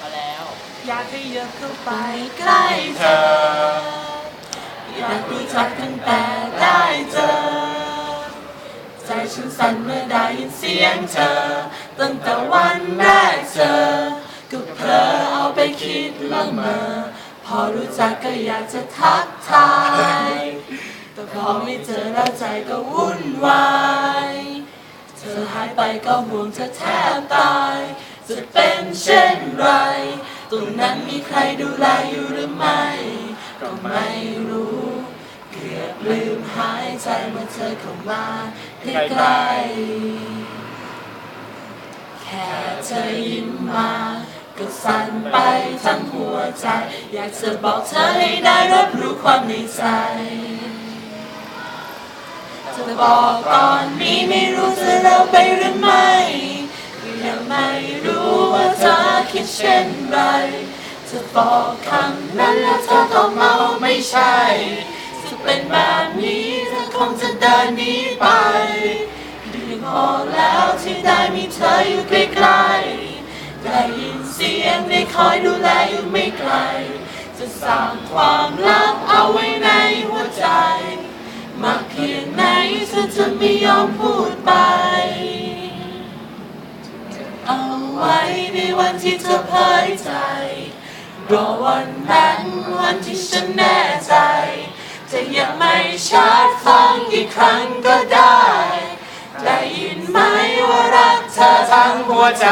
มาแล้ว อยากให้เยอะเข้าไปใกล้เธอ อยากรู้จักตั้งแต่ได้เจอ ใจฉันสั่นเมื่อได้ยินเสียงเธอ ตั้งแต่วันแรกเจอก็เพลอเอาไปคิดละเมอ พอรู้จักก็อยากจะทักทาย แต่พอไม่เจอแล้วใจก็วุ่นวาย เธอหายไปก็ห่วงเธอแทบตาย จะเป็นเช่นไร ตรงนั้นมีใครดูแลอยู่หรือไม่ ก็ไม่รู้เกือบลืมหายใจเมื่อเธอเข้ามาใกล้ๆแค่เธอยิ้มมาก็สั่นไปทั้งหัวใจ อยากจะบอกเธอให้ได้รับรู้ความในใจจะบอกตอนนี้ไม่รู้จะเล่าไปหรือไม่ เช่นไรจะบอกคำนั้นแล้วเธอตอบมาไม่ใช่ จะเป็นแบบนี้เธอคงจะเดินหนีไปดีพอแล้วที่ได้มีเธออยู่ใกล้ๆได้ยินเสียงได้คอยดูแลอยู่ไม่ไกล จะสร้างความลับเอาไว้ในหัวใจ มากเพียงไหนเธอจะไม่ยอมพูดไป ไว้ในวันที่เธอเผยใจรอวันนั้นวันที่ฉันแน่ใจ จะยังไม่ชัดฟังอีกครั้งก็ได้ ได้ยินไหมว่ารักเธอทั้งหัวใจ